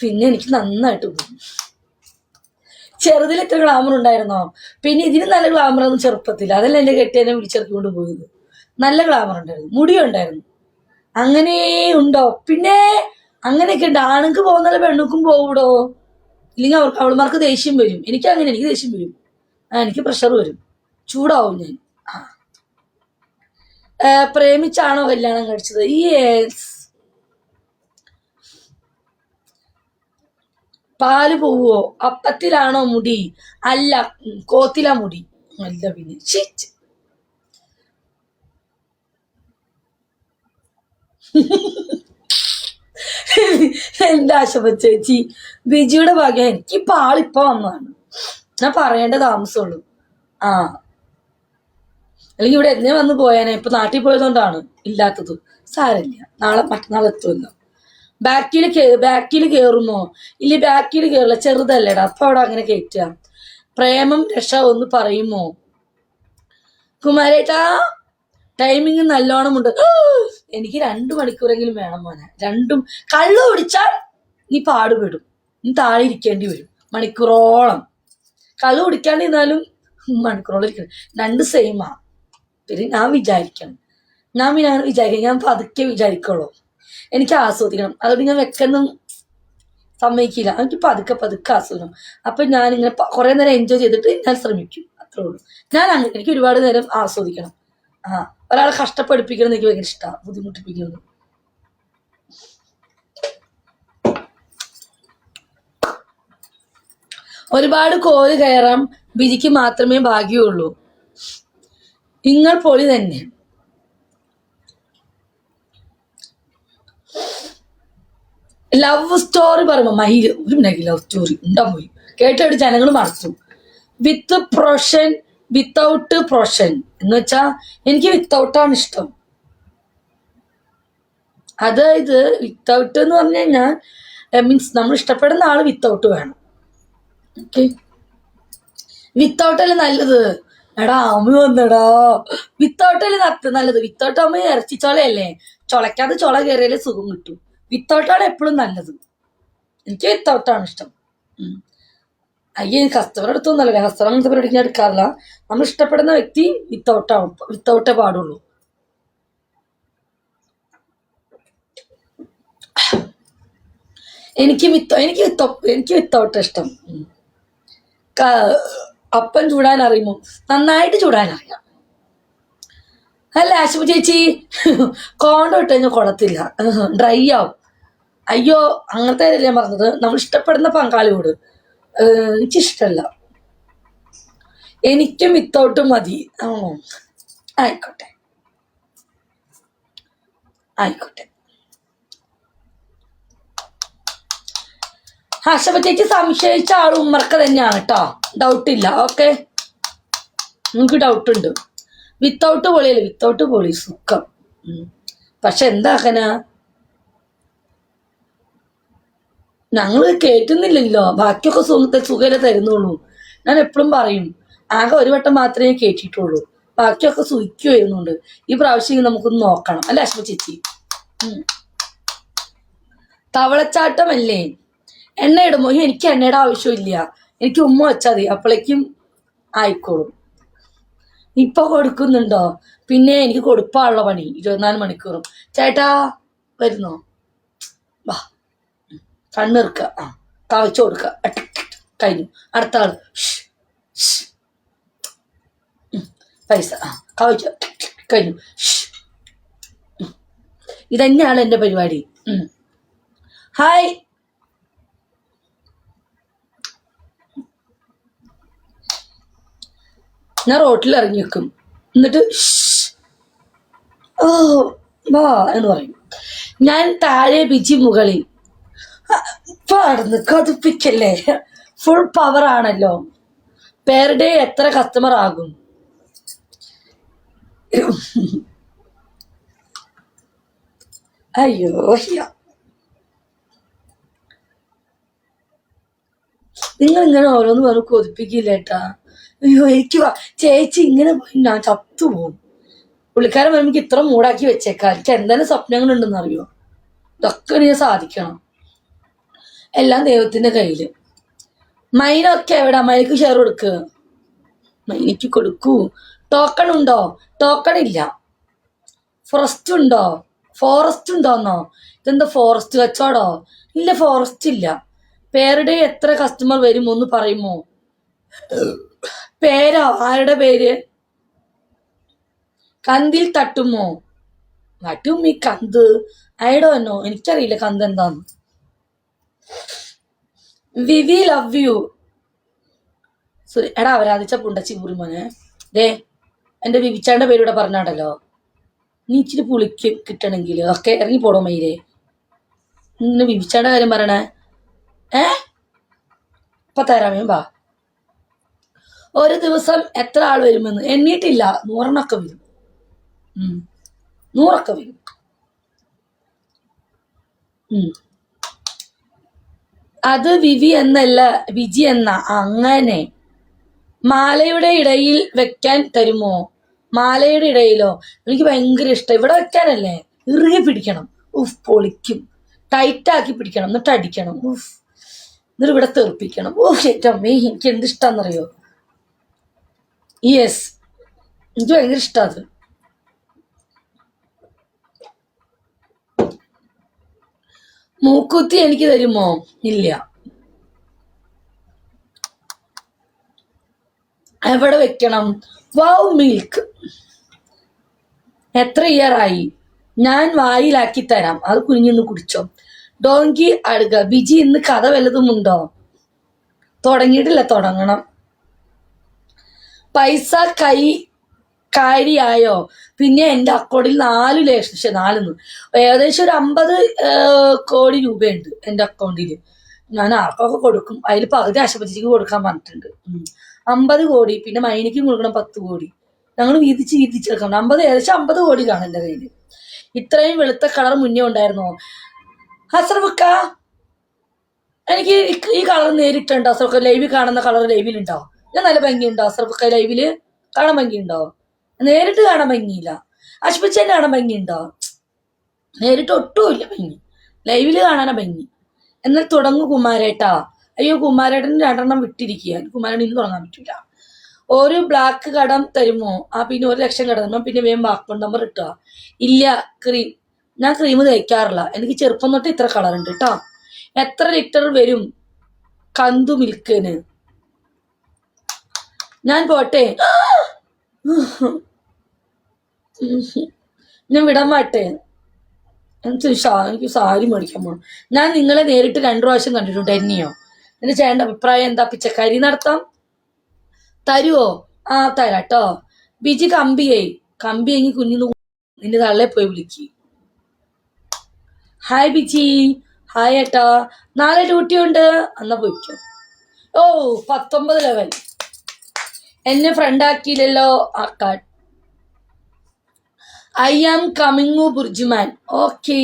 പിന്നെ എനിക്ക് നന്നായിട്ട് തോന്നി. ചെറുതിൽ എത്ര ഗ്ലാമർ ഉണ്ടായിരുന്നോ? പിന്നെ ഇതിന് നല്ല ഗ്ലാമർ ഒന്നും ചെറുപ്പത്തില്ല അതല്ല എന്റെ കെട്ടിയനെ വിളിച്ചിറക്കിക്കൊണ്ട് പോയത്. നല്ല ഗ്ലാമർ ഉണ്ടായിരുന്നു. മുടി ഉണ്ടായിരുന്നു. അങ്ങനെ ഉണ്ടോ? പിന്നെ അങ്ങനെയൊക്കെ ഉണ്ട്. ആണുങ്ങൾക്ക് പോകുന്ന പെണ്ണുക്കും പോകൂടോ ഇല്ലെങ്കിൽ അവർക്ക് അവളുമാർക്ക് ദേഷ്യം വരും. എനിക്ക് അങ്ങനെ എനിക്ക് ദേഷ്യം വരും. എനിക്ക് പ്രഷർ വരും. ചൂടാവും ഞാൻ. പ്രേമിച്ചാണോ കല്യാണം കഴിച്ചത്? യെസ് പാൽ പോവോ അപ്പത്തിലാണോ മുടി? അല്ല കോത്തിലാ മുടി. അല്ല പിന്നെ. എന്താ എന്റെ ചേച്ചി? ബിജിയുടെ ഭാഗ്യം എനിക്ക് ഇപ്പൊ ആളിപ്പൊ വന്നതാണ്. ഞാൻ പറയേണ്ട താമസമുള്ളൂ. ആ. അല്ലെങ്കിൽ ഇവിടെ എന്നെ വന്ന് പോയാനെ. ഇപ്പൊ നാട്ടിൽ പോയതുകൊണ്ടാണ് ഇല്ലാത്തത്. സാരമില്ല. നാളെ മറ്റന്നാൾ എത്തുമല്ലോ. ബാക്കിൽ ബാക്കിൽ കയറുമോ ഇല്ല ബാക്കിൽ കയറില്ല ചെറുതല്ലേടാ. അപ്പൊ അവിടെ അങ്ങനെ കയറ്റുക പ്രേമം രക്ഷ ഒന്ന് പറയുമോ? കുമാരേട്ടാ ടൈമിങ് നല്ലോണം ഉണ്ട് എനിക്ക് രണ്ടു മണിക്കൂറെങ്കിലും വേണം മോനെ. രണ്ടും കള്ളു കുടിച്ചാൽ നീ പാടുപെടും. നീ താഴെ ഇരിക്കേണ്ടി വരും. മണിക്കൂറോളം. കള്ളു കുടിക്കാണ്ടിരുന്നാലും മണിക്കൂറോളം ഇരിക്കണം. രണ്ട് സെയിമാ പിന്നെ ഞാൻ വിചാരിക്കണം. ഞാൻ പിന്നെ അങ്ങനെ വിചാരിക്കണം ഞാൻ പതുക്കെ വിചാരിക്കുള്ളൂ. എനിക്ക് ആസ്വദിക്കണം. അതുകൊണ്ട് ഞാൻ വെക്കുന്ന സമ്മതിക്കില്ല. എനിക്ക് പതുക്കെ പതുക്കെ ആസ്വദിക്കണം. അപ്പൊ ഞാൻ ഇങ്ങനെ കുറെ നേരം എൻജോയ് ചെയ്തിട്ട് ഞാൻ ശ്രമിക്കും. അത്രേ ഉള്ളൂ. ഞാൻ അങ്ങനെ എനിക്ക് ഒരുപാട് നേരം ആസ്വദിക്കണം. ആ ഒരാളെ കഷ്ടപ്പെടുപ്പിക്കണം എനിക്ക് ഭയങ്കര ഇഷ്ടമാണ് ബുദ്ധിമുട്ടിപ്പിക്കുന്നത് ഒരുപാട് കോൽ കയറാം. ബിജിക്ക് മാത്രമേ ഭാഗ്യമുള്ളൂ. നിങ്ങൾ പൊളി തന്നെ. ലവ് സ്റ്റോറി പറയുമ്പോ മയിൽ ഒരു ലവ് സ്റ്റോറി ഉണ്ടാ പോയി കേട്ടിട്ട് ജനങ്ങൾ മറച്ചു വിത്ത് പ്രൊഷൻ വിത്തൗട്ട് പ്രൊഷൻ എന്ന് വെച്ചാ എനിക്ക് വിത്തൗട്ടാണ് ഇഷ്ടം. അതായത് വിത്തൗട്ട് എന്ന് പറഞ്ഞു കഴിഞ്ഞാൽ മീൻസ് നമ്മൾ ഇഷ്ടപ്പെടുന്ന ആൾ വിത്തൗട്ട് വേണം. ഓക്കെ വിത്തൗട്ടല്ലേ നല്ലത്? എടാ അമ്മ വന്നടാ. വിത്തൗട്ടല്ലേ നത്ത് നല്ലത്? വിത്തൗട്ട് അമ്മ ഇറച്ചി ചൊളയല്ലേ? ചൊളയ്ക്കാതെ ചൊള കയറിയാലേ സുഖം കിട്ടും. വിത്തൗട്ടാണ് എപ്പോഴും നല്ലത്. എനിക്ക് വിത്തൗട്ടാണ് ഇഷ്ടം. അയ്യോ കസ്റ്റമർ അല്ല കസ്റ്റമർ അങ്ങനത്തെ പരിപാടി ഞാൻ എടുക്കാറില്ല നമ്മൾ ഇഷ്ടപ്പെടുന്ന വ്യക്തി വിത്തൗട്ടാവും വിത്തൗട്ടേ പാടുള്ളൂ. എനിക്ക് വിത്ത എനിക്ക് വിത്ത എനിക്ക് വിത്തൗട്ട് ഇഷ്ടം. അപ്പൻ ചൂടാൻ അറിയുമോ? നന്നായിട്ട് ചൂടാൻ അറിയാം. അല്ല ആശുപ ചേച്ചി. കോണ്ടോ ഇട്ട് കഴിഞ്ഞാൽ ഡ്രൈ ആവും. അയ്യോ അങ്ങനത്തെ ഞാൻ പറഞ്ഞത്. നമ്മൾ ഇഷ്ടപ്പെടുന്ന പങ്കാളിയോട് ഏഹ് എനിക്കിഷ്ടല്ല. എനിക്കും വിത്തൗട്ട് മതി. ആയിക്കോട്ടെ. ആയിക്കോട്ടെ. ആശപ ചേച്ചി സംശയിച്ച ആൾ ഉമ്മർക്ക തന്നെയാണ് കേട്ടോ ഡൗട്ടില്ല ഓക്കെ നിങ്ങൾക്ക് ഡൗട്ട് ഉണ്ട്. വിത്തൗട്ട് പൊളിയല്ല വിത്തൗട്ട് പൊളി സുഖം. പക്ഷെ എന്താക്കന ഞങ്ങൾ കേട്ടുന്നില്ലല്ലോ ബാക്കിയൊക്കെ സുഖത്തെ സുഖല്ലേ തരുന്നുള്ളൂ. ഞാൻ എപ്പോഴും പറയും ആകെ ഒരു വട്ടം മാത്രമേ കേട്ടിട്ടുള്ളൂ ബാക്കിയൊക്കെ സുഖിക്കു വരുന്നുണ്ട്. ഈ പ്രാവശ്യം നമുക്കൊന്ന് നോക്കണം. അല്ലേ അശ്വ ചേച്ചി. തവളച്ചാട്ടമല്ലേ? എണ്ണ ഇടുമ്പോ "അയ്യോ, എനിക്ക് എണ്ണയുടെ ആവശ്യമില്ല. എനിക്ക് ഉമ്മ വെച്ചാൽ മതി. അപ്പോഴേക്കും ആയിക്കോളും. ഇപ്പൊ കൊടുക്കുന്നുണ്ടോ? പിന്നെ എനിക്ക് കൊടുപ്പാനുള്ള പണി ഇരുപത്തിനാല് മണിക്കൂറും. ചേട്ടാ വരുന്നോ? വാ. കണ്ണിറുക്ക. ആ കവച്ചു കൊടുക്ക. അട്ട് ട്ട് ട്ട്. കഴിഞ്ഞു. അടുത്ത ആൾ. പൈസ. ആ കവച്ചു. കഴിഞ്ഞു. ഇതന്നെയാണ് എന്റെ പരിപാടി. ഹായ്. ഞാൻ റോട്ടിൽ ഇറങ്ങി വെക്കും എന്നിട്ട് ഓ വാ എന്ന് പറയും. ഞാൻ താഴെ ബിജി മുകളിൽ പാടുന്നു കതുപ്പിക്കല്ലേ ഫുൾ പവർ ആണല്ലോ. പെർ ഡേ എത്ര കസ്റ്റമർ ആകും? അയ്യോ നിങ്ങൾ ഇങ്ങനെ ഓരോന്ന് പറഞ്ഞു കൊതിപ്പിക്കില്ല ഏട്ടാ അയ്യോ എനിക്ക് ചേച്ചി ഇങ്ങനെ പോയി ഞാൻ ചത്തു പോകും പുള്ളിക്കാരൻ വരുമ്പോൾ ഇത്ര മൂടാക്കി വെച്ചേക്കാം. എനിക്ക് എന്തെങ്കിലും സ്വപ്നങ്ങൾ ഉണ്ടെന്ന് അറിയോ? ഇതൊക്കെ എനിക്ക് സാധിക്കണം എല്ലാം ദൈവത്തിന്റെ കയ്യിൽ. മൈനൊക്കെ എവിടെ? മൈനക്ക് ഷെയർ കൊടുക്കുക മൈനക്ക് കൊടുക്കൂ. ടോക്കൺ ഉണ്ടോ? ടോക്കൺ ഇല്ല. ഫോറസ്റ്റ് ഉണ്ടോ? ഫോറസ്റ്റ് ഉണ്ടോന്നോ? ഇതെന്താ ഫോറസ്റ്റ് കച്ചവടോ? ഇല്ല ഫോറസ്റ്റ് ഇല്ല. പേരുടെ എത്ര കസ്റ്റമർ വരുമോ ഒന്ന് പറയുമോ? പേരോ? ആരുടെ പേര്? കന്തിൽ തട്ടുമോ? തട്ടും ഈ കന്ത്. അയടോ എന്നോ എനിക്കറിയില്ല കന്ത് എന്താന്ന്. വിവി ലവ് യു സോറി എടാ അവരാധിച്ച പുണ്ടച്ചി കുറിമോനെ മോനെ. ദേ എന്റെ വിവിച്ചാന്റെ പേരൂടെ പറഞ്ഞാണ്ടല്ലോ നീ ഇച്ചിരി പുളിക്ക് കിട്ടണമെങ്കിൽ ഒക്കെ ഇറങ്ങി പോടോ മയിലേ. നിന്ന് വിവിച്ചാന്റെ കാര്യം പറയണേ. ഏ? അപ്പൊ തരാമേ വാ. ഒരു ദിവസം എത്ര ആൾ വരുമെന്ന് എണ്ണീട്ടില്ല. നൂറെണ്ണൊക്കെ വരും. നൂറൊക്കെ വരും. അത് വിവി എന്നല്ല വിജി എന്ന അങ്ങനെ. മാലയുടെ ഇടയിൽ വെക്കാൻ തരുമോ? മാലയുടെ ഇടയിലോ? എനിക്ക് ഭയങ്കര ഇഷ്ടം. ഇവിടെ വെക്കാനല്ലേ? ഇറുകി പിടിക്കണം. ഉഫ് പൊളിക്കും. ടൈറ്റാക്കി പിടിക്കണം. എന്നിട്ട് അടിക്കണം. ഉഫ്. എന്നിട്ട് ഇവിടെ തെറിപ്പിക്കണം. ഓഹ് ഏറ്റവും അമ്മേ എനിക്ക് എന്ത് ഇഷ്ടാന്നറിയോ? യെസ് എനിക്ക് ഭയങ്കര ഇഷ്ടമാണ് മൂക്കുത്തി എനിക്ക് തരുമോ? ഇല്ല. എവിടെ വെക്കണം? Wow milk. എത്ര ഇയർ ആയി ഞാൻ വായിലാക്കി തരാം. അത് കുഞ്ഞിന്ന് കുടിച്ചോ. ഡോങ്കി അടുക ബിജി ഇന്ന് കഥ വല്ലതുമുണ്ടോ? തുടങ്ങിയിട്ടില്ല. തുടങ്ങണം. പൈസ കൈ കാര്യായോ? പിന്നെ എന്റെ അക്കൗണ്ടിൽ നാല് ലക്ഷം നാലെന്ന് ഏകദേശം ഒരു അമ്പത് കോടി രൂപയുണ്ട് എന്റെ അക്കൗണ്ടിൽ ഞാൻ ആർക്കൊക്കെ കൊടുക്കും? അതിൽ പകുതി ആശുപത്രിക്ക് കൊടുക്കാൻ പറഞ്ഞിട്ടുണ്ട്. അമ്പത് കോടി പിന്നെ മൈനിക്കും കൊടുക്കണം പത്ത് കോടി. ഞങ്ങൾ വീതിച്ച് വീതിച്ചെടുക്കണം അമ്പത് ഏകദേശം അമ്പത് കോടി കാണും എന്റെ കയ്യിൽ ഇത്രയും വെളുത്ത കളർ മുന്നേ ഉണ്ടായിരുന്നോ? ഹസർബുക്ക എനിക്ക് ഈ- ഈ കളർ നേരിട്ടുണ്ട്? ഹസർബുക്ക ലൈവിൽ കാണുന്ന കളർ ലൈവിലുണ്ടോ? ഞാൻ നല്ല ഭംഗിയുണ്ടോ? അസർബക്ക ലൈവിൽ കാണാൻ ഭംഗിയുണ്ടോ? നേരിട്ട് കാണാൻ ഭംഗിയില്ല. അശ്വച്ചേന്റെ കാണാൻ ഭംഗിയുണ്ടോ? നേരിട്ട് ഒട്ടുമില്ല ഭംഗി. ലൈവിൽ കാണാനാ ഭംഗി. എന്നാൽ തുടങ്ങു കുമാരേട്ടാ. അയ്യോ കുമാരേട്ടൻ രണ്ടെണ്ണം വിട്ടിരിക്കുക കുമാരേട്ടൻ ഇന്ന് തുടങ്ങാൻ പറ്റൂല. ഒരു ബ്ലാക്ക് കടം തരുമോ? ആ പിന്നെ ഒരു ലക്ഷം കടം തരുമോ? പിന്നെ വേഗം അക്കൗണ്ട് നമ്പർ ഇട്ടുക ഇല്ല ക്രീം ഞാൻ ക്രീം തയ്ക്കാറില്ല എനിക്ക് ചെറുപ്പം തൊട്ട് ഇത്ര കളർ ഉണ്ട് കേട്ടോ എത്ര ലിറ്റർ വരും? കന്തു മിൽക്കിന് ഞാൻ പോട്ടെ. ഞാൻ വിടാൻ മാട്ടെ എനിക്ക് സാരി മേടിക്കാൻ പോകണം ഞാൻ നിങ്ങളെ നേരിട്ട് രണ്ടു പ്രാവശ്യം കണ്ടിട്ടുണ്ട് എന്നെയോ? എന്റെ ചേട്ടന്റെ അഭിപ്രായം എന്താ? പിച്ചക്കാരി നടത്താം. തരുവോ? ആ തരാട്ടോ. ബിജി കമ്പിയേ. കമ്പി എങ്കിൽ കുഞ്ഞു നിന്റെ തള്ളെ പോയി വിളിക്ക്. ഹായ് ബിജി. ഹായ് ഏട്ടാ. നാളെ ഡ്യൂട്ടി ഉണ്ട് എന്നാ പോയിക്കോ ഓ പത്തൊമ്പത് ലെവൽ എന്നെ ഫ്രണ്ട് ആക്കിയില്ലല്ലോ. ആക്കാൻ I am coming BurJuman okay